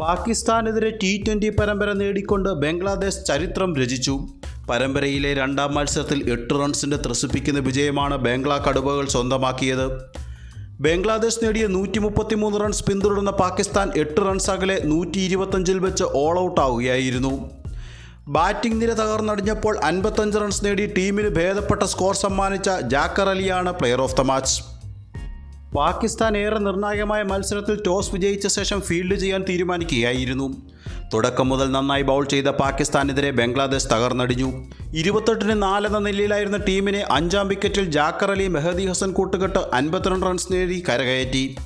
പാകിസ്ഥാനെതിരെ T twenty പരമ്പര നേടിക്കൊണ്ട് ബംഗ്ലാദേശ് ചരിത്രം രചിച്ചു. പരമ്പരയിലെ രണ്ടാം മത്സരത്തിൽ എട്ട് റൺസിന്റെ ത്രസിപ്പിക്കുന്ന വിജയമാണ് ബംഗ്ലാ കടുവകൾ സ്വന്തമാക്കിയത്. ബംഗ്ലാദേശ് നേടിയ നൂറ്റി മുപ്പത്തിമൂന്ന് റൺസ് പിന്തുടർന്ന പാകിസ്ഥാൻ എട്ട് റൺസ് അകലെ നൂറ്റി ഇരുപത്തഞ്ചിൽ വെച്ച് ഓൾ ഔട്ട് ആവുകയായിരുന്നു. ബാറ്റിംഗ് നിര തകർന്നടിഞ്ഞപ്പോൾ അൻപത്തഞ്ച് റൺസ് നേടി ടീമിന് ഭേദപ്പെട്ട സ്കോർ സമ്മാനിച്ച Jaker അലിയാണ് player of the match Pakistan ഏറെ നിർണായകമായ മത്സരത്തിൽ ടോസ് വിജയിച്ച ശേഷം ഫീൽഡ് ചെയ്യാൻ തീരുമാനിക്കുകയായിരുന്നു. തുടക്കം മുതൽ നന്നായി ബൗൾ ചെയ്ത പാകിസ്ഥാനെതിരെ ബംഗ്ലാദേശ് തകർന്നടിഞ്ഞു. ഇരുപത്തെട്ടിന് നാലെന്ന നിലയിലായിരുന്ന ടീമിനെ അഞ്ചാം വിക്കറ്റിൽ ജാക്കർ അലി മെഹദി ഹസൻ കൂട്ടുകെട്ട് അൻപത്തിരണ്ട് റൺസ് നേടി കരകയറ്റി.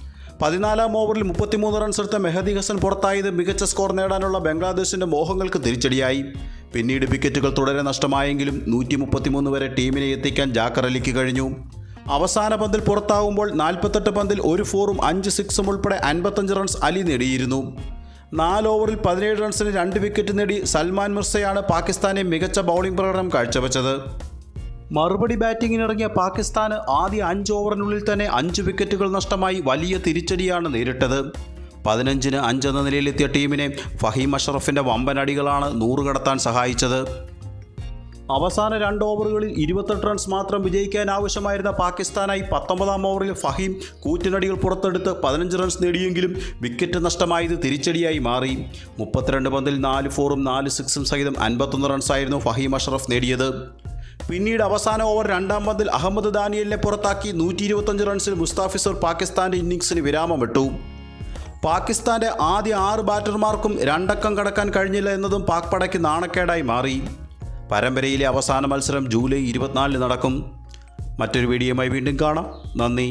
പതിനാലാം ഓവറിൽ മുപ്പത്തിമൂന്ന് റൺസ് എടുത്ത മെഹദി ഹസൻ പുറത്തായത് മികച്ച സ്കോർ നേടാനുള്ള ബംഗ്ലാദേശിന്റെ മോഹങ്ങൾക്ക് തിരിച്ചടിയായി. പിന്നീട് വിക്കറ്റുകൾ തുടരെ നഷ്ടമായെങ്കിലും നൂറ്റി വരെ ടീമിനെ എത്തിക്കാൻ ജാക്കർ അലിക്ക് കഴിഞ്ഞു. അവസാന പന്തിൽ പുറത്താകുമ്പോൾ നാൽപ്പത്തെട്ട് പന്തിൽ ഒരു ഫോറും അഞ്ച് സിക്സും ഉൾപ്പെടെ അൻപത്തഞ്ച് റൺസ് അലി നേടിയിരുന്നു. നാല് ഓവറിൽ പതിനേഴ് റൺസിന് രണ്ട് വിക്കറ്റ് നേടി സൽമാൻ മിർസയാണ് പാകിസ്ഥാനെ മികച്ച ബൗളിംഗ് പ്രകടനം കാഴ്ചവെച്ചത്. മറുപടി ബാറ്റിങ്ങിനിറങ്ങിയ പാകിസ്ഥാന് ആദ്യ അഞ്ച് ഓവറിനുള്ളിൽ തന്നെ അഞ്ച് വിക്കറ്റുകൾ നഷ്ടമായി വലിയ തിരിച്ചടിയാണ് നേരിട്ടത്. പതിനഞ്ചിന് അഞ്ചെന്ന നിലയിലെത്തിയ ടീമിനെ ഫഹീം അഷറഫിന്റെ വമ്പനടികളാണ് നൂറ് കടത്താൻ സഹായിച്ചത്. അവസാന രണ്ട് ഓവറുകളിൽ ഇരുപത്തെട്ട് റൺസ് മാത്രം വിജയിക്കാൻ ആവശ്യമായിരുന്ന പാകിസ്ഥാനായി പത്തൊമ്പതാം ഓവറിൽ ഫഹീം കൂറ്റിനടികൾ പുറത്തെടുത്ത് പതിനഞ്ച് റൺസ് നേടിയെങ്കിലും വിക്കറ്റ് നഷ്ടമായത് തിരിച്ചടിയായി മാറി. മുപ്പത്തിരണ്ട് പന്തിൽ നാല് ഫോറും നാല് സിക്സും സഹിതം അൻപത്തൊന്ന് റൺസായിരുന്നു ഫഹീം അഷറഫ് നേടിയത്. പിന്നീട് അവസാന ഓവർ രണ്ടാം പന്തിൽ അഹമ്മദ് ദാനിയലിനെ പുറത്താക്കി നൂറ്റി ഇരുപത്തഞ്ച് റൺസിൽ മുസ്താഫിസർ പാകിസ്ഥാന്റെ ഇന്നിങ്സിന് വിരാമമിട്ടു. പാകിസ്ഥാന്റെ ആദ്യ ആറ് ബാറ്റർമാർക്കും രണ്ടക്കം കടക്കാൻ കഴിഞ്ഞില്ല എന്നതും പാക് പടയ്ക്ക് നാണക്കേടായി മാറി. പരമ്പരയിലെ അവസാന മത്സരം ജൂലൈ ഇരുപത്തിനാലിന് നടക്കും. മറ്റൊരു വീഡിയോയുമായി വീണ്ടും കാണാം. നന്ദി.